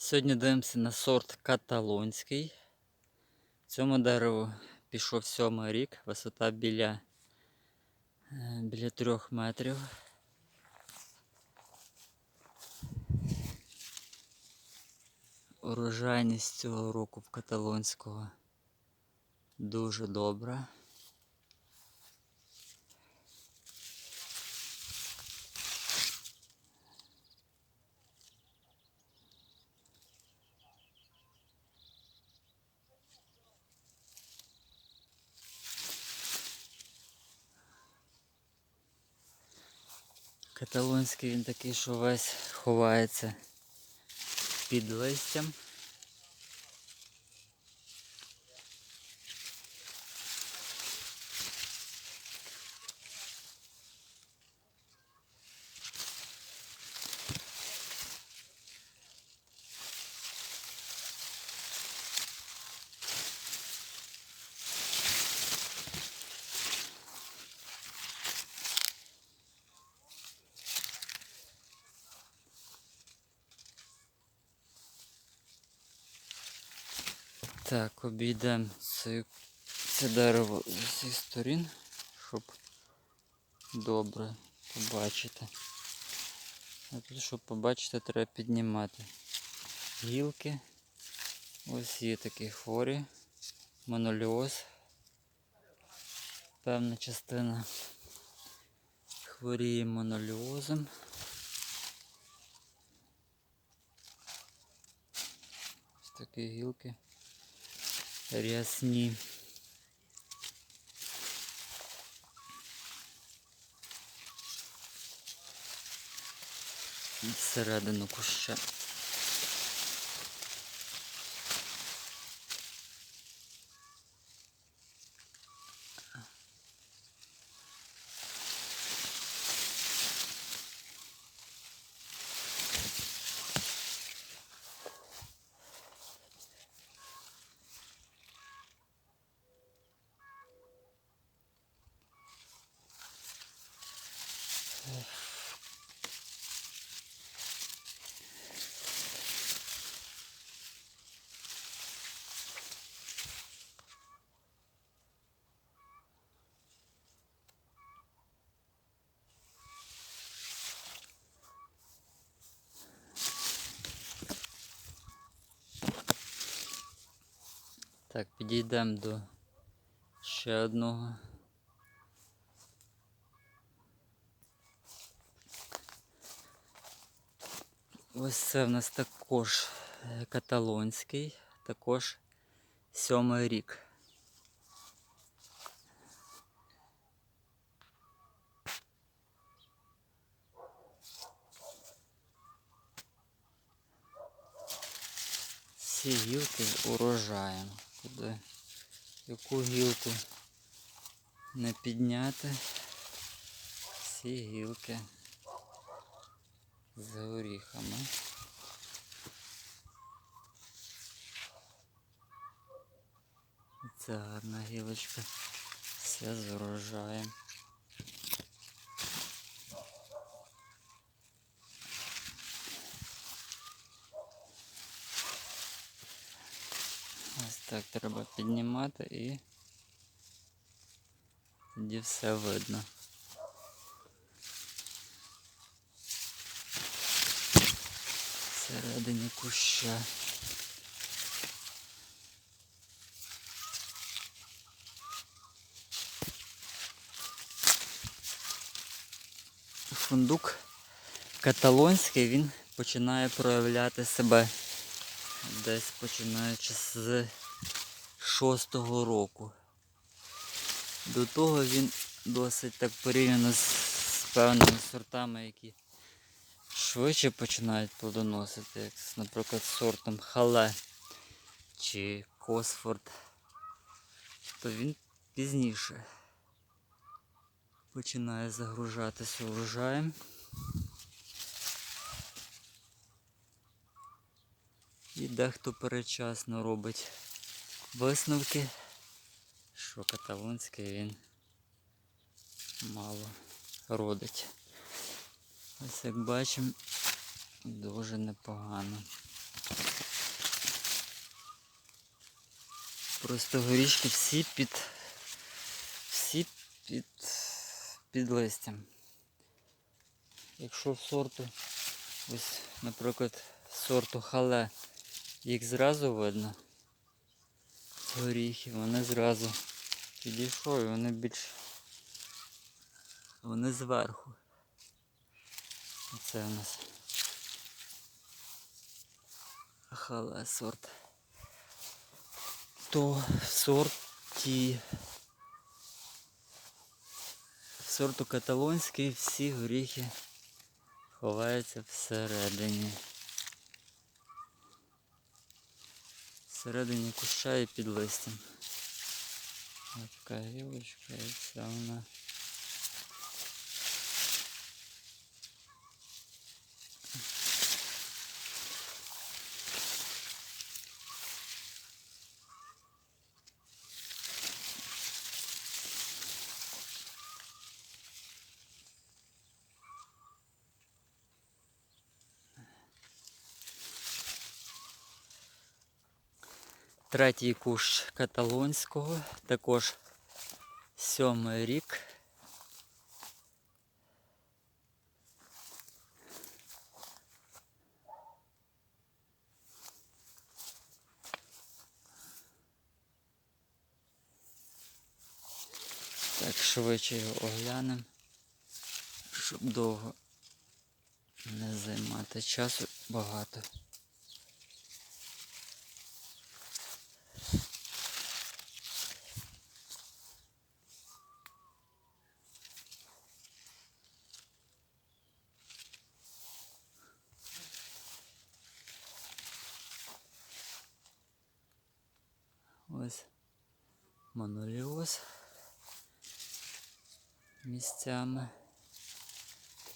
Сьогодні дивимося на сорт каталонський. Цьому дереву пішов сьомий рік, висота біля, е, біля трьох метрів. Урожайність цього року в каталонського дуже добра. Каталонський він такий, що весь ховається під листям. Так, обійдемо це, це дерево з усіх сторін, щоб добре побачити. А тут, щоб побачити, треба піднімати гілки. Ось є такі хворі, моноліоз. Певна частина хворіє моноліозом. Ось такі гілки рясні. І Всередину куща. Так, підійдемо до ще одного. Ось це в нас також е, каталонський, також сьомий рік. Всі гілки урожаєм. Куди яку гілку не підняти, всі гілки з горіхами. Це гарна гілочка, Все з урожаєм. Ось так треба піднімати і тоді все видно. Всередині куща. Фундук каталонський, він починає проявляти себе десь починаючи з шостого року. До того він досить так порівняно з певними сортами, які швидше починають плодоносити, як, наприклад, з сортом хале чи Косфорд, то він пізніше починає загружатися урожаєм. І дехто передчасно робить висновки, що каталонський він мало родить. Ось як бачимо, дуже непогано. Просто горішки всі під всі під, під листям. Якщо в сорту, ось, наприклад, сорту хале, їх зразу видно. Горіхи, вони зразу підійшов і вони більш вони зверху. Оце у нас хале сорт. То сорті в сорту каталонський всі горіхи ховаються всередині. Всередині куща і під листям. Така гілочка і вся вона. Третій кущ каталонського, також сьомий рік. Так, швидше його оглянемо, щоб довго не займати часу багато. Ось моноліоз місцями.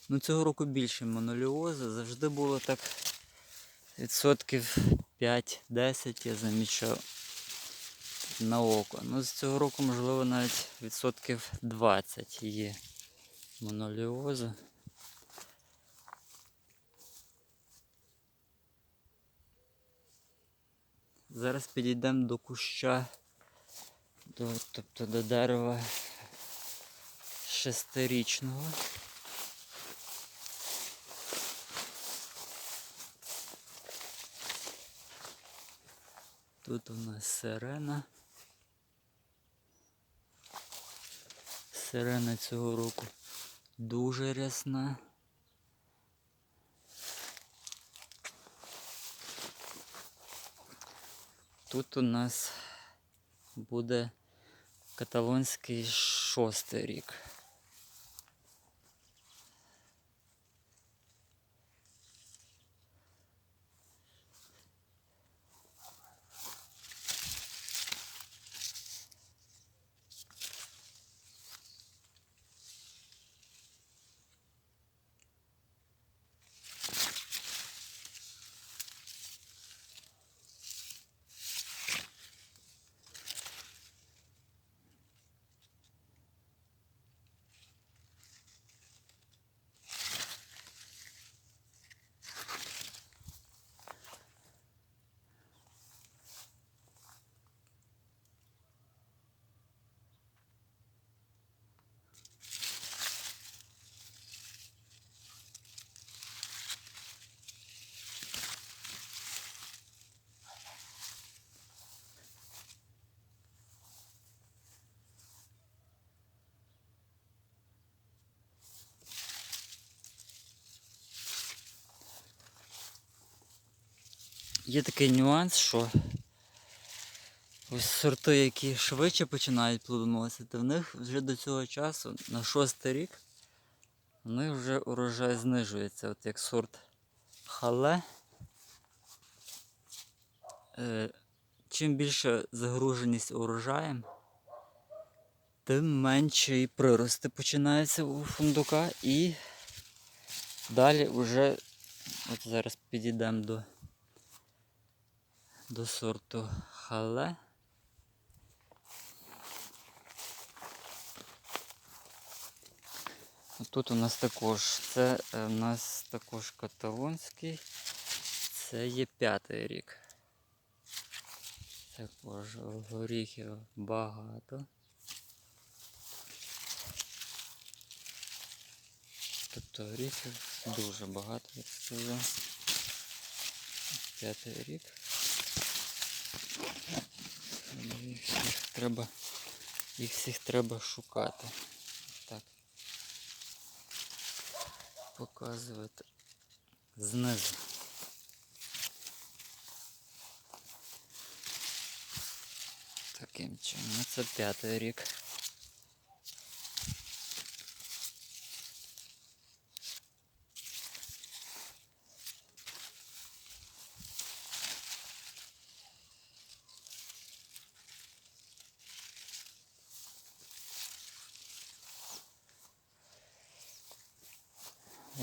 Ну цього року більше моноліозу. Завжди було так відсотків 5-10 я замічав на око. Ну з цього року можливо навіть відсотків 20 є моноліозу. Зараз підійдемо до куща, до, тобто до дерева шестирічного. Тут у нас сирена. Сирена цього року дуже рясна. Тут у нас буде каталонський шостий рік. Є такий нюанс, що ось сорти, які швидше починають плодоносити, в них вже до цього часу, на шостий рік, у них вже урожай знижується. От як сорт хале. Е, чим більше загруженість урожаєм, тим менше і прирости починаються у фундука і далі вже, от зараз підійдемо до до сорту хале. Тут у нас також, це е, у нас також каталонський, Це є п'ятий рік. Також горіхів багато. Тобто горіхів дуже багато, як сказав. П'ятий рік. Їх всіх треба, їх всіх треба шукати. Так. Показувати знизу. Таким чином. Ну, Це п'ятий рік.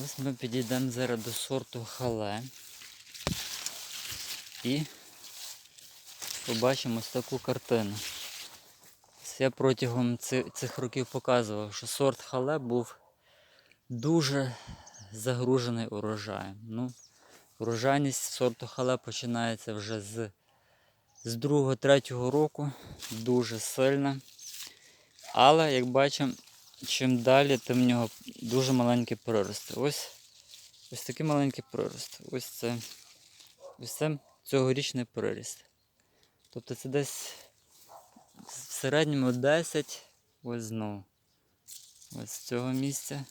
Ось ми підійдемо зараз до сорту хале. І побачимо ось таку картину. Ось Я протягом цих років показував, що сорт хале був дуже загружений урожаєм. Ну, урожайність сорту хале починається вже з, з 2-3 року, дуже сильна. Але, як бачимо, чим далі, тим в нього дуже маленькі прирости. Ось, ось такі маленькі прирости. Ось це, ось це цьогорічний приріст. Тобто це десь в середньому 10, ось знову. Ось з цього місця.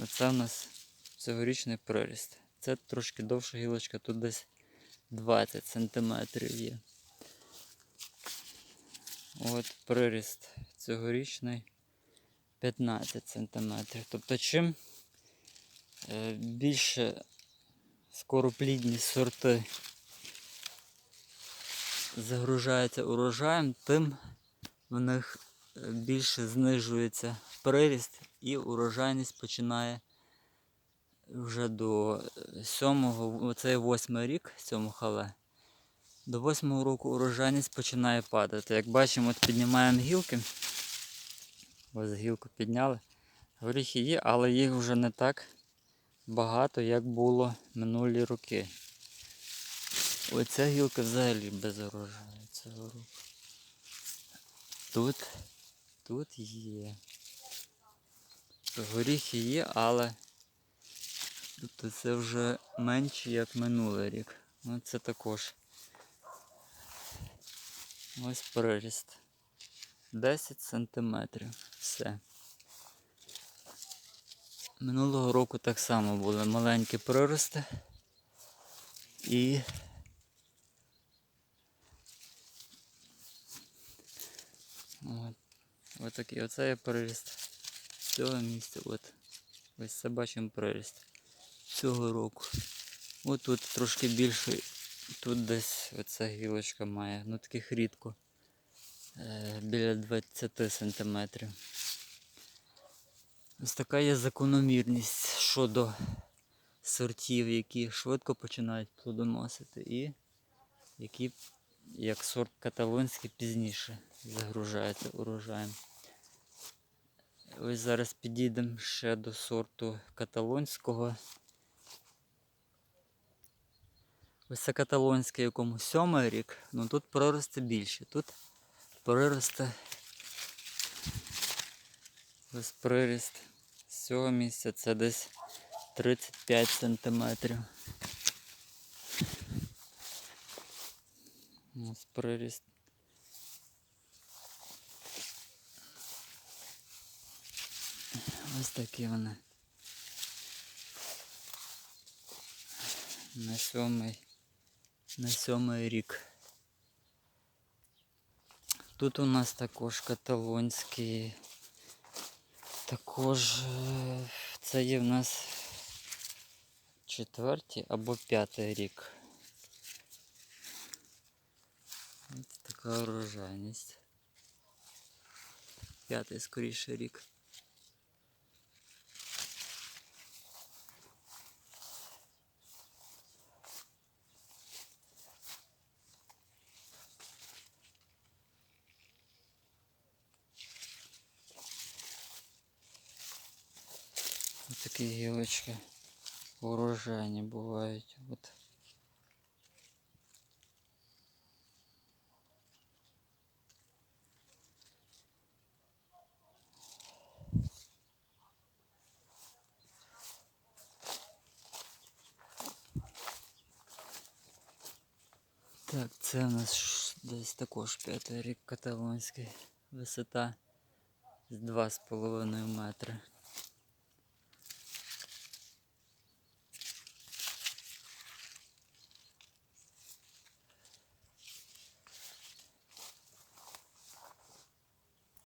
Оце в нас цьогорічний приріст. Це трошки довша гілочка, тут десь 20 см є. От приріст цьогорічний 15 см. Тобто чим е, більше скороплідні сорти загружаються урожаєм, тим в них е, більше знижується приріст і урожайність починає вже до 7-го, оце 8 рік цьому хале. До 8 року урожайність починає падати. Як бачимо, піднімаємо гілки. Ось гілку підняли. Горіхи є, але їх вже не так багато, як було минулі роки. Оця гілка взагалі без урожаю цього року. Тут, тут є. Горіхи є, але тут це вже менше, як минулий рік. Ну це також. Ось приріст. 10 сантиметрів. Все. Минулого року так само були маленькі прирости. І от, от такий оце є приріст цього місця. От. Ось це бачимо приріст цього року. От тут трошки більший Тут десь оця гілочка має, ну таких рідко. Е, біля 20 сантиметрів. Ось така є закономірність щодо сортів, які швидко починають плодоносити і які, як сорт каталонський, пізніше загружаються урожаєм. Ось зараз підійдемо ще до сорту каталонського. Ось це каталонське якому сьомий рік, ну тут прорости більше. Тут прирости ось приріст з цього місця це десь 35 сантиметрів. Ось приріст. Ось такі вони. На сьомий на сьомий рік. Тут у нас також каталонський. Також е, це є в нас четвертий або п'ятий рік. Ось така урожайність. П'ятий скоріше рік. Ось такі гілочки. урожайні бувають. От. Так, це у нас десь також п'ятий рік каталонський. Висота з 2,5 метри.